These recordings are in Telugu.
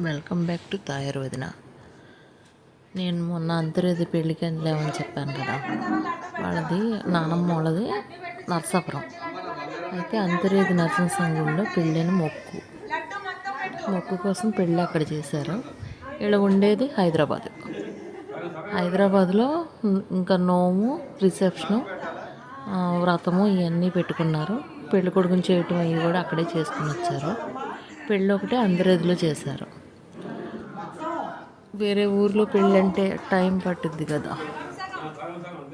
వెల్కమ్ బ్యాక్ టు తాయర్ వదిన నేను మొన్న అంతర్వేది పెళ్ళికి వెళ్ళామని చెప్పాను కదా. వాళ్ళది నానమ్మ వాళ్ళది నర్సాపురం. అయితే అంతర్వేది నర్సింగ్ సంఘంలో పెళ్ళైన మొక్కు. మొక్కు కోసం పెళ్ళి అక్కడ చేశారు. ఇలా ఉండేది హైదరాబాద్. హైదరాబాద్లో ఇంకా నోము రిసెప్షను వ్రతము ఇవన్నీ పెట్టుకున్నారు. పెళ్ళి కొడుకుని చేయటం అవి కూడా అక్కడే చేసుకుని వచ్చారు. పెళ్ళి ఒకటే అందరిదిలో చేశారు. వేరే ఊర్లో పెళ్ళంటే టైం పట్టుద్ది కదా.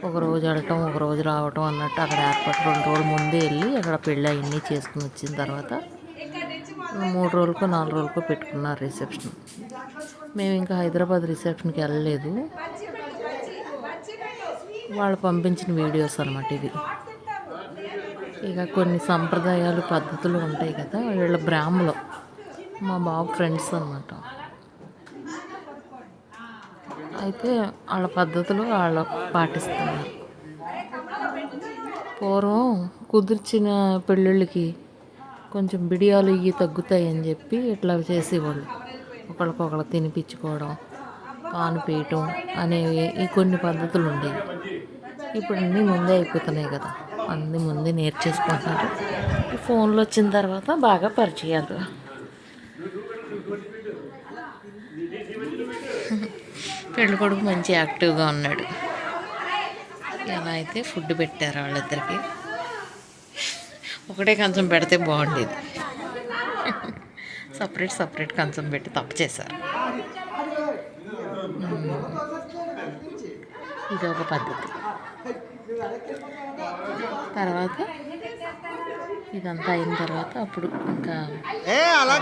ఒక రోజు వెళ్ళటం ఒక రోజు రావటం అన్నట్టు అక్కడ ఏర్పాటు రెండు రోజులు ముందే వెళ్ళి అక్కడ పెళ్ళి అవన్నీ చేసుకుని వచ్చిన తర్వాత మూడు రోజులకో నాలుగు రోజులకో పెట్టుకున్నారు రిసెప్షన్. మేము ఇంకా హైదరాబాద్ రిసెప్షన్కి వెళ్ళలేదు. వాళ్ళు పంపించిన వీడియోస్ అనమాట ఇవి. ఇక కొన్ని సంప్రదాయాలు పద్ధతులు ఉంటాయి కదా వీళ్ళ బ్రాహ్మలు. మా బాబు ఫ్రెండ్స్ అనమాట అయితే వాళ్ళ పద్ధతులు వాళ్ళు పాటిస్తున్నారు. పూర్వం కుదిర్చిన పెళ్ళిళ్ళకి కొంచెం బిడియాలు ఇవి తగ్గుతాయని చెప్పి ఇట్లా చేసేవాళ్ళు. ఒకళ్ళకొకళ్ళు తినిపించుకోవడం పాను పీయటం అనేవి ఈ కొన్ని పద్ధతులు ఉండేవి. ఇప్పుడు అన్నీ ముందే అయిపోతున్నాయి కదా. అన్ని ముందే నేర్చేసుకుంటున్నారు. ఫోన్లు వచ్చిన తర్వాత బాగా పరిచయాలు. పెళ్ళి కొడుకు మంచి యాక్టివ్గా ఉన్నాడు. ఎలా అయితే ఫుడ్ పెట్టారు వాళ్ళిద్దరికి. ఒకటే కంచం పెడితే బాగుండేది. సపరేట్ సపరేట్ కంచం పెట్టి తప్పు చేశారు. ఇది ఒక పద్ధతి. తర్వాత ఇదంతా అయిన తర్వాత అప్పుడు ఇంకా అలా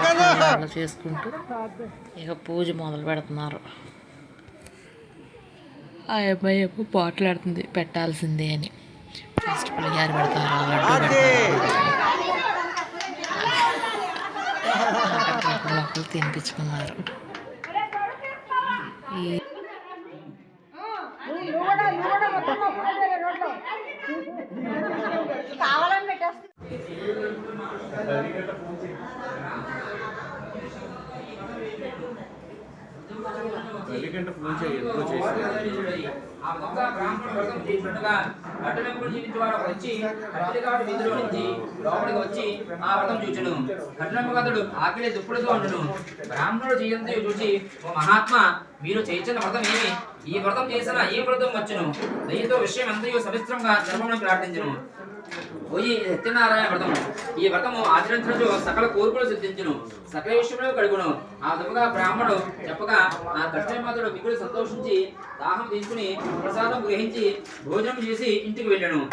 చేసుకుంటూ ఇక పూజ మొదలు పెడుతున్నారు. ఆ అమ్మాయి ఏమో పోట్లాడుతుంది పెట్టాల్సిందే అని. ఫస్ట్ పులిహార పెడతారు లడ్డు పెడతారా. లోపల తినిపించుకున్నారు. చేసి ఆ విధంగా బ్రాహ్మణుడు వ్రతం చేసినట్టుగా కఠినప్పుడు జీవించేవాడు వచ్చి వీధిలో నుంచి లోపలికి వచ్చి ఆ వ్రతం ఆకలి దుప్పుడుతో ఉండను బ్రాహ్మణుడు చేయంతో చూసి ఓ మహాత్మా మీరు చేయించిన వ్రతం ఏమి ఈ వ్రతం చేసిన ఈ వ్రతం వచ్చును. దయతో విషయం ఎంతయో సవిస్త్రంగా జరపమని ప్రార్థించను. పోయి సత్యనారాయణ వ్రతం. ఈ వ్రతము ఆచరించడం సకల కోరుకులు సిద్ధించును. సకల విషయంలో కడుగును ఆ విధముగా బ్రాహ్మణుడు చెప్పగా ఆ కృష్ణమాతుడు మిగులు సంతోషించి దాహం తీసుకుని ప్రసాదం గ్రహించి భోజనం చేసి ఇంటికి వెళ్ళాను.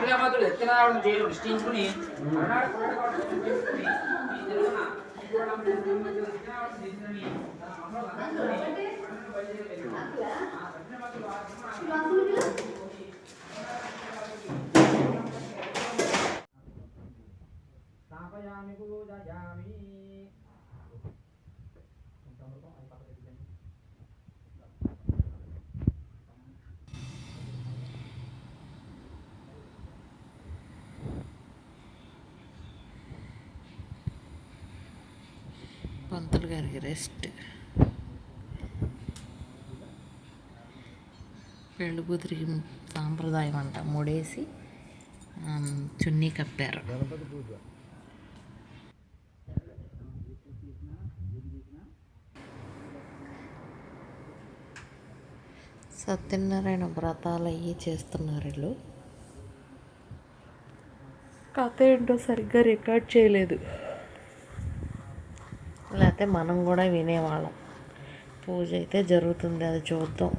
కృష్ణమాతుడు సత్యనారాయణ చేయడం నిశ్చయించుకుని మరునాడు పంతులు గారికి రెస్ట్. పెళ్ళి కూతురికి సాంప్రదాయం అంట మూడేసి చున్నీ కప్పారు. సత్యనారాయణ వ్రతాలు అయ్యి చేస్తున్నారు వీళ్ళు. కథ ఏంటో సరిగ్గా రికార్డ్ చేయలేదు. లేకపోతే మనం కూడా వినేవాళ్ళం. పూజ అయితే జరుగుతుంది అది చూద్దాం.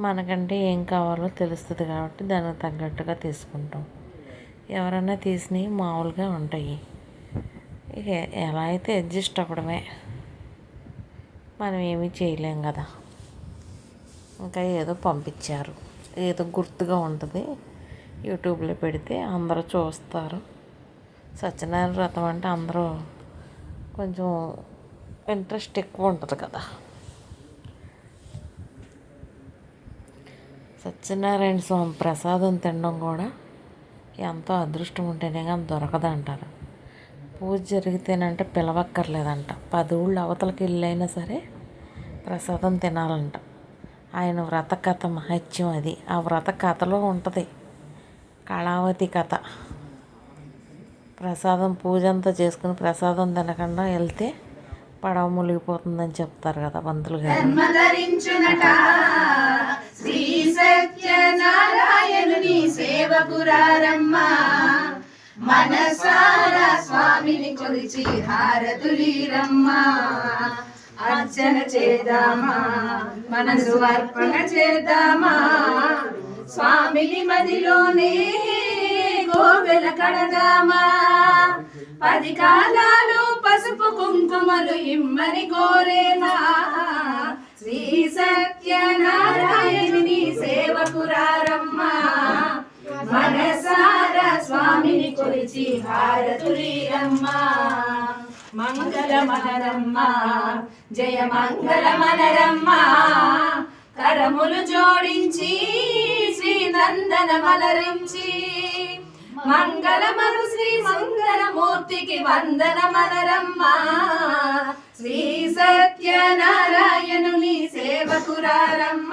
మనకంటే ఏం కావాలో తెలుస్తుంది కాబట్టి దానికి తగ్గట్టుగా తీసుకుంటాం. ఎవరైనా తీసినవి మామూలుగా ఉంటాయి. ఇక ఎలా అయితే అడ్జస్ట్ అవ్వడమే. మనం ఏమీ చేయలేం కదా. ఇంకా ఏదో పంపించారు. ఏదో గుర్తుగా ఉంటుంది. యూట్యూబ్లో పెడితే అందరూ చూస్తారు. సత్యనారాయణ వ్రతం అంటే అందరూ కొంచెం ఇంట్రెస్ట్ ఎక్కువ ఉంటుంది కదా. సత్యనారాయణ స్వామి ప్రసాదం తినడం కూడా ఎంతో అదృష్టం ఉంటేనే కానీ దొరకదంటారు పూజ జరిగితేనంటే పిలవక్కర్లేదంట. పది ఊళ్ళు అవతలకి వెళ్ళైనా సరే ప్రసాదం తినాలంట. ఆయన వ్రత కథ మహత్యం అది. ఆ వ్రత కథలో ఉంటుంది. కళావతి కథ. ప్రసాదం పూజ అంతా చేసుకుని ప్రసాదం తినకుండా వెళ్తే పడవ మునిగిపోతుందని చెప్తారు కదా పంతులు గారు. శ్రీ సత్యనారాయణుని మనసారా స్వామిని కొలిచి అర్చన చేద్దామా? మనసు అర్పణ చేద్దామా? స్వామిని మదిలోనే గోవెల కడదామా. పది కాలాలు పసుపు కుంకుమలు ఇమ్మని కోరేనా. శ్రీ సత్యనారాయణుని సేవకురారమ్మా మనసార స్వామిని కొలిచి హారతులీరమ్మా. మంగళ మనరమ్మ జయ మంగళ మనరమ్మ. కరములు జోడించి శ్రీనందన మలరించి మంగళమరు శ్రీ మంగళమూర్తికి వందన మనరమ్మ శ్రీ సత్యనారాయణుని సేవకురారమ్మ.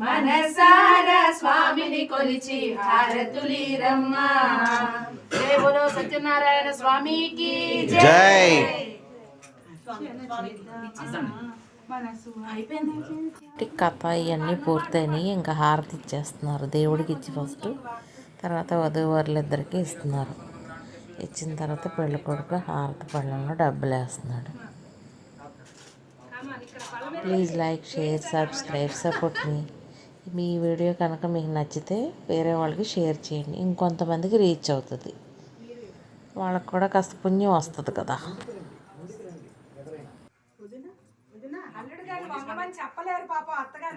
మనసార స్వామిని కొలిచి హారతులీరమ్మ. సత్యనారాయణ స్వామికి జై. కథ ఇవన్నీ పూర్తయినాయి ఇంకా హారతి ఇచ్చేస్తున్నారు. దేవుడికి ఇచ్చి ఫస్ట్ తర్వాత వధూవరులిద్దరికి ఇస్తున్నారు. ఇచ్చిన తర్వాత పెళ్ళి కొడుకు హారతి పళ్ళంలో డబ్బులు వేస్తున్నాడు. Please like share subscribe support మీ మీ వీడియో కనుక మీకు నచ్చితే వేరే వాళ్ళకి షేర్ చేయండి. ఇంకొంతమందికి రీచ్ అవుతుంది. వాళ్ళకు కూడా కాస్త పుణ్యం వస్తుంది కదా. చెప్పలేరు పాప అత్తగారు